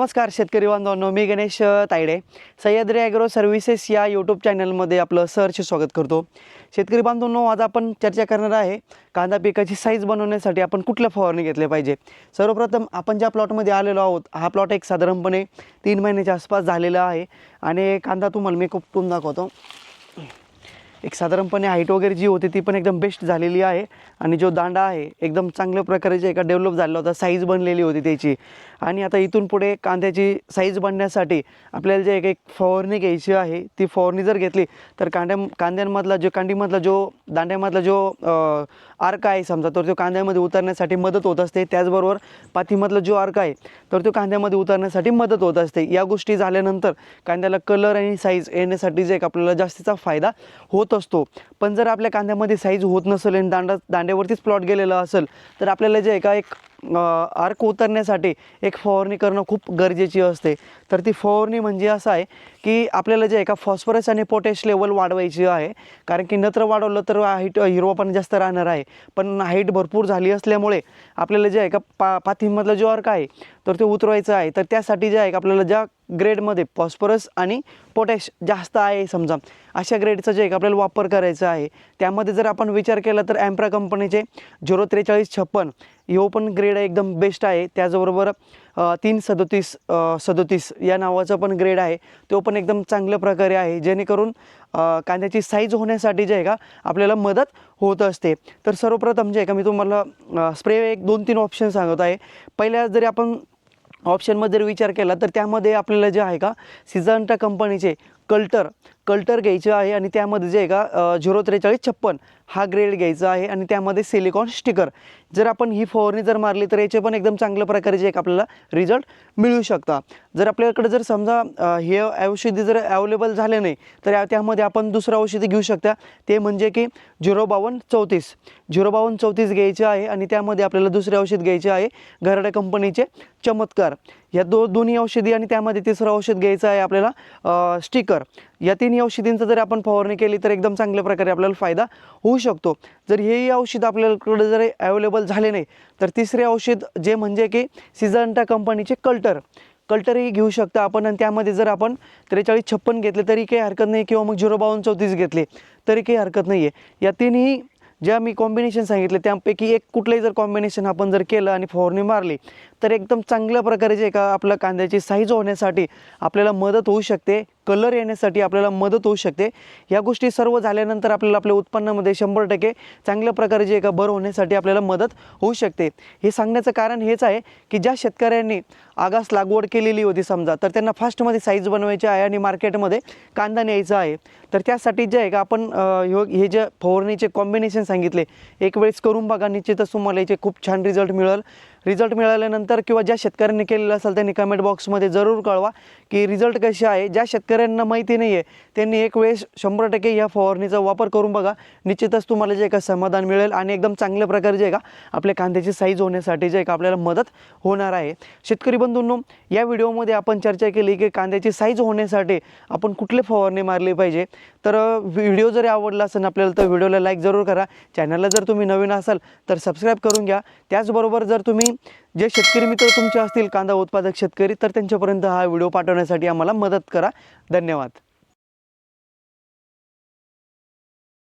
नमस्कार शेतकरी बांधवांनो. मी गणेश तायडे. सह्याद्री ॲग्रो सर्व्हिसेस या यूट्यूब चॅनलमध्ये आपलं सहर्ष स्वागत करतो. शेतकरी बांधवांनो आज आपण चर्चा करणार आहे कांदा पिकाची साईज बनवण्यासाठी आपण कुठल्या फवारणी घेतल्या पाहिजे? सर्वप्रथम आपण ज्या प्लॉटमध्ये आलेलो आहोत हा प्लॉट एक साधारणपणे तीन महिन्याच्या आसपास झालेला आहे. आणि कांदा तुम्हाला मी खूप दाखवतो. एक साधारणपणे हाईट वगैरे जी होती ती पण एकदम बेस्ट झालेली आहे. आणि जो दांडा आहे एकदम चांगल्या प्रकारे जे एका डेव्हलप झालेला होता साईज बनलेली होती त्याची. आणि आता इथून पुढे कांद्याची साईज बनण्यासाठी आपल्याला जे एक एक फवारणी घ्यायची आहे ती फवारणी जर घेतली तर कांद्या कांद्यांमधला जो कांडीमधला जो दांड्यामधला जो अर्क आर्क आहे समजा तर तो कांद्यामध्ये उतरण्यासाठी मदत होत असते. त्याचबरोबर पातीमधला जो आर्क आहे तर तो कांद्यामध्ये उतरण्यासाठी मदत होत असते. या गोष्टी झाल्यानंतर कांद्याला कलर आणि साईज येण्यासाठी जे एक आपल्याला जास्तीचा फायदा होत असतो. पण जर आपल्या कांद्यामध्ये साईज होत नसेल आणि दांडा दांड्यावरतीच प्लॉट गेलेला असेल तर आपल्याला जे एका एक अर्क उतरण्यासाठी एक फवारणी करणं खूप गरजेची असते. तर ती फवारणी म्हणजे असं आहे की आपल्याला जे एका फॉस्फरस आणि पोटॅश लेवल वाढवायची आहे. कारण की नत्र वाढवलं तर हाईट हिरवापण जास्त राहणार आहे. पण हाईट भरपूर झाली असल्यामुळे आपल्याला जे आहे का पा पाथीमधला जो अर्क आहे तर ते उतरवायचं आहे. तर त्यासाठी जे आहे का आपल्याला ज्या ग्रेडमध्ये फॉस्फरस आणि पोटॅश जास्त आहे समजा अशा ग्रेडचा जे आहे आपल्याला वापर करायचा आहे. त्यामध्ये जर आपण विचार केला तर ॲम्प्रा कंपनीचे झिरो त्रेचाळीस छप्पन यो पण ग्रेड एकदम बेस्ट आहे. त्याचबरोबर तीन सदोतीस सदोतीस या नावाचा पण ग्रेड आहे. तो पण एकदम चांगल्या प्रकारे आहे. जेणेकरून कांद्याची साईज होण्यासाठी जे आहे का आपल्याला मदत होत असते. तर सर्वप्रथम जे आहे का मी तुम्हाला स्प्रे एक दोन तीन ऑप्शन सांगत आहे. पहिल्या जरी आपण ऑप्शनमध्ये जर विचार केला तर त्यामध्ये आपल्याला जे आहे का सिझंटा कंपनीचे कल्टर कल्टर घ्यायचं आहे आणि त्यामध्ये जे आहे का झिरो त्रेचाळीस छप्पन हा ग्रेड घ्यायचा आहे आणि त्यामध्ये सिलिकॉन स्टिकर. जर आपण ही फवारणी जर मारली तर याचे पण एकदम चांगल्या प्रकारे जे एक आपल्याला रिझल्ट मिळू शकता. जर आपल्याकडे जर समजा हे औषधी जर अवेलेबल झाले नाही तर त्यामध्ये आपण दुसरं औषधी घेऊ शकता. ते म्हणजे की झिरो बावन्न चौतीस. झिरो बावन्न चौतीस घ्यायचे आहे आणि त्यामध्ये आपल्याला दुसरे औषध घ्यायचे आहे घराड्या कंपनीचे चमत्कार. या दो दोन्ही औषधी आणि त्यामध्ये तिसरं औषध घ्यायचं आहे आपल्याला स्टिकर. या तिन्ही औषधींचं जर आपण फवारणी केली तर एकदम चांगल्या प्रकारे आपल्याला फायदा होऊ शकतो. जर हेही औषध आपल्याकडे जर अवेलेबल झाले नाही तर तिसरे औषध जे म्हणजे की सिझंटा कंपनीचे कल्टर. कल्टरही घेऊ शकता आपण आणि त्यामध्ये जर आपण त्रेचाळीस छप्पन घेतले तरी काही हरकत नाही किंवा मग झिरो बावन्न चौतीस घेतले तरी काही हरकत नाही आहे या तिन्ही ज्या मी कॉम्बिनेशन सांगितले त्यापैकी एक कुठलंही जर कॉम्बिनेशन आपण जर केलं आणि फवारणी मारली तर एकदम चांगल्या प्रकारे जे का आपल्या कांद्याची साईज होण्यासाठी आपल्याला मदत होऊ शकते. कलर येण्यासाठी आपल्याला मदत होऊ शकते. या गोष्टी सर्व झाल्यानंतर आपल्याला आपल्या उत्पन्नामध्ये शंभर टक्के चांगल्या प्रकारे जे एका भर होण्यासाठी आपल्याला मदत होऊ शकते. हे सांगण्याचं कारण हेच आहे की ज्या शेतकऱ्यांनी आगास लागवड केलेली होती समजा तर त्यांना फास्टमध्ये साईज बनवायची आहे आणि मार्केटमध्ये कांदा न्यायचा आहे. तर त्यासाठी जे आहे का आपण हे जे फवारणीचे कॉम्बिनेशन सांगितले एक वेळेस करून बघा निश्चितच तुम्हाला याचे खूप छान रिझल्ट मिळेल. रिझल्ट मिळाल्यानंतर किंवा ज्या शेतकऱ्यांनी केलेलं असेल त्यांनी कमेंट बॉक्समध्ये जरूर कळवा की रिझल्ट कसे आहे. ज्या शेतकऱ्यांना माहिती नाही आहे त्यांनी एक वेळेस शंभर टक्के या फवारणीचा वापर करून बघा. निश्चितच तुम्हाला जे का समाधान मिळेल आणि एकदम चांगल्या प्रकारे जे का आपल्या कांद्याची साईज होण्यासाठी जे का आपल्याला मदत होणार आहे. शेतकरी बंधूंनो या व्हिडिओमध्ये आपण चर्चा केली की कांद्याची साईज होण्यासाठी आपण कुठले फवारणी मारली पाहिजे. तर व्हिडिओ जरी आवडला असेल आपल्याला तर व्हिडिओला लाईक जरूर करा. चॅनलला जर तुम्ही नवीन असाल तर सबस्क्राईब करून घ्या. त्याचबरोबर जर तुम्ही जे शेतकरी मित्र तुमचे असतील कांदा उत्पादक शेतकरी तर त्यांच्यापर्यंत हा व्हिडिओ पाठवण्यासाठी आम्हाला मदत करा. धन्यवाद.